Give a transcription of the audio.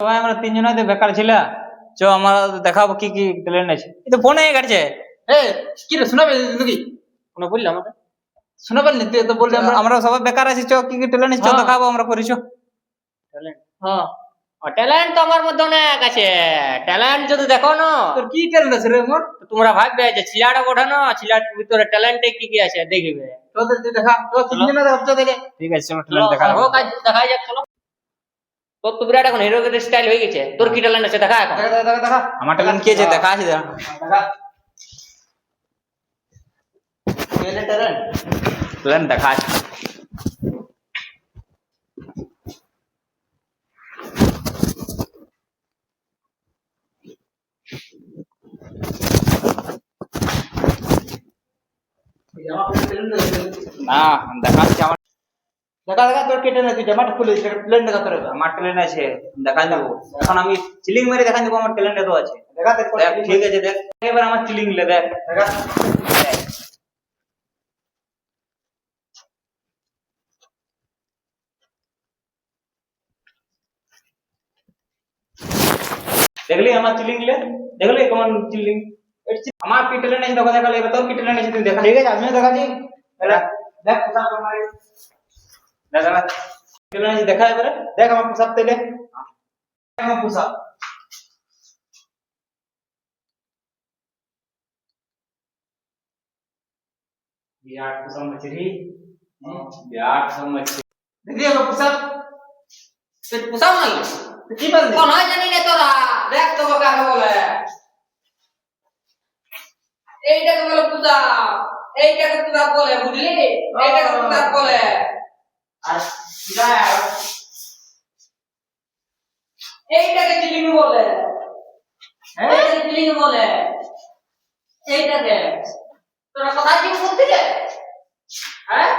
সবাই আমরা তিনজনে তো বেকার ছিল। চ আমরা দেখাবো কি কি ট্যালেন্ট আছে। এই তো ফোনে কাটছে। এ কি রে শোনাবে নাকি? কোনো বললাম আমাকে? শোনাবেন না তুই তো বললি আমরা আমরা সবাই বেকার আছি চ কি কি ট্যালেন্ট আছে? চ হ্যাঁ। দেখাবো আমরা করিছ। হ্যাঁ। ট্যালেন্ট তো আমার মধ্যে অনেক আছে। ট্যালেন্ট যদি দেখো না তোর কি ট্যালেন্ট আছে রে মোর? তোমরা ভাববে যে ছিলাটা ওঠানো ছিলার ভিতরে ট্যালেন্টে কি কি আছে? দেখবে। তোদের দেখা। তো তিনজন তাহলে। ঠিক আছে চলো ট্যালেন্ট দেখা হোক আজ দেখা যাক চলো। তোর তো বিরাট এখন হিরো স্টাইল হয়ে গেছে। তোর কি ট্যালেন্ট আছে? দেখা এখন। দেখা দেখা দেখা দেখা। আমার ট্যালেন্ট কি আছে? দেখা। আছে ট্যালেন্ট দেখা। আছে? না দেখা আছে আমার। দেখা দেখা তোর কেটে না তুই জামাটা খুলে প্লেন দেখা তোর আমার ট্যালেন্ট আছে দেখা দেবো এখন আমি চিলিং মেরে দেখা দেবো আমার ট্যালেন্ট এত আছে। দেখা দেখ দেখ ঠিক আছে। দেখ। এবার আমার চিলিং লে দেখ। দেখা। দেখলি আমার চিলিং লে? দেখলি কেমন চিলিং আমার ট্যালেন্ট আছে দেখো দেখালে এবার তোর ট্যালেন্ট আছে তুই দেখা। ঠিক আছে আমিও দেখ দেখ। পোশাক আমার না জানা কেন দেখা এবারে দেখ আমার পোশাক তাইলে আমার পোশাক বিরাট পোশাক মছরি বিরাট পোশাক মছরি দেখি আমার পোশাক তুই পোশাক নাই কি বল কোন হয় জানি না তোরা দেখ তো বকা বলে এইটাকে বলে পূজা এইটাকে পূজা বলে বুঝলি এইটাকে পূজা আর এইটাকে চিলিং বলে। হ্যাঁ? চিলিং বলে। এইটাকে। তোরা কথা কি বুঝছিস হ্যাঁ?